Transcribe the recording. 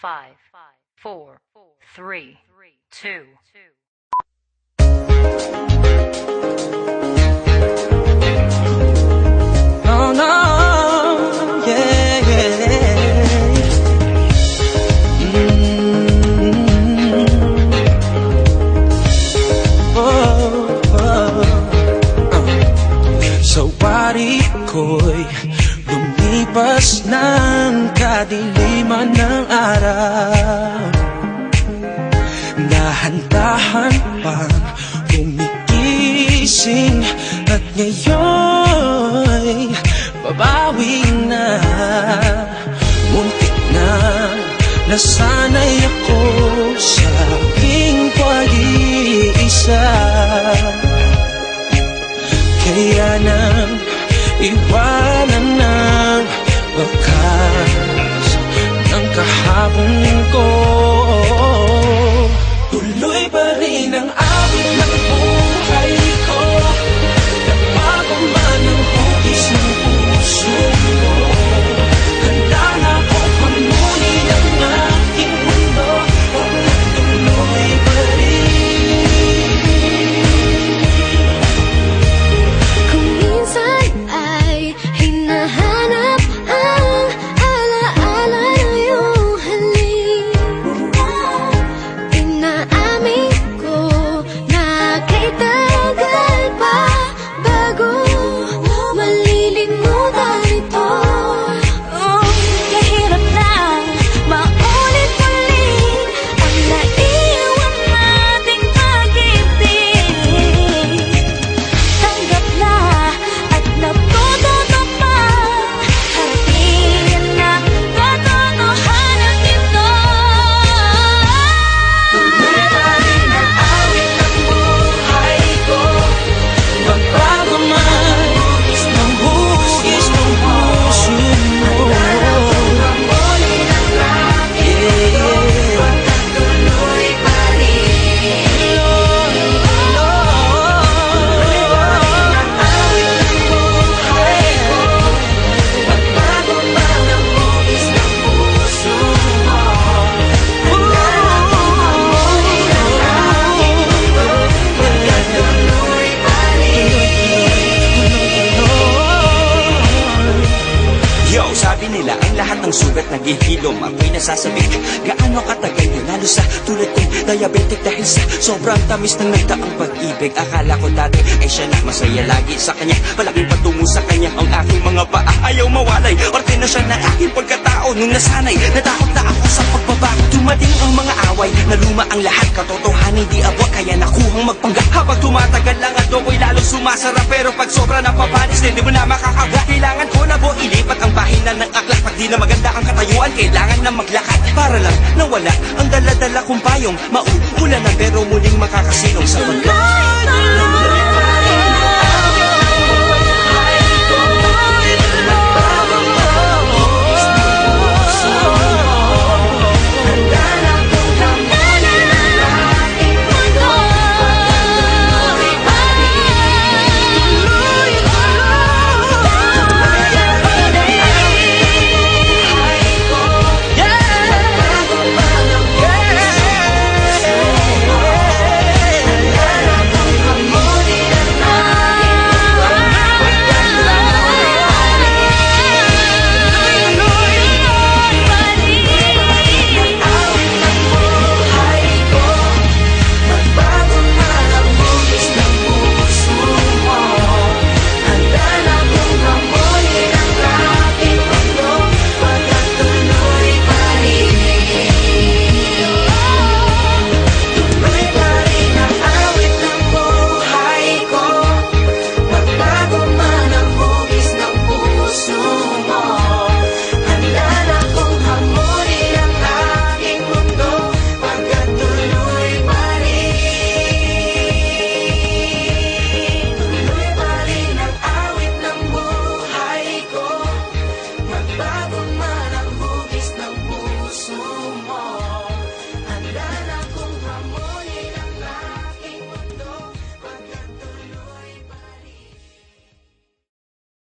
five, four, three, two. Lumipas ng kadiliman ng araw. Dahan-dahan pang kumigising At ngayon'y babawi na. Muntik na nasanay ako sa aking pag-iisa. Kaya nang iwanan ng wakas ng kahapon ko. Tuloy pa rin ang lahat ng sugat naghihilom Ako'y nasasabi Gaano katagal yun? Lalo sa tulad kong diabetic Dahil sa sobrang tamis ng nagdaang pag-ibig. Akala ko dati ay siya na masaya lagi sa kanya. Malaking patungo sa kanya ang aking mga paa. Ayaw mawalay Parte na siya ng aking pagkatao. Nung nasanay Natakot na ako sa pagbabago. Dumating ang mga away Na luma ang lahat. Katotohanan di abot Kaya nakuhang magpanggap Habang tumatagal lang at ako'y lalo sumasara Pero pag sobra na papanis Hindi mo na makakaga Kailangan ko na po ilipat ang di na maganda ang katayuan Kailangan na maglakad. Para lang nawala Ang dala-dala kong payong Mauulan na pero muling makakasilong sa pagkakas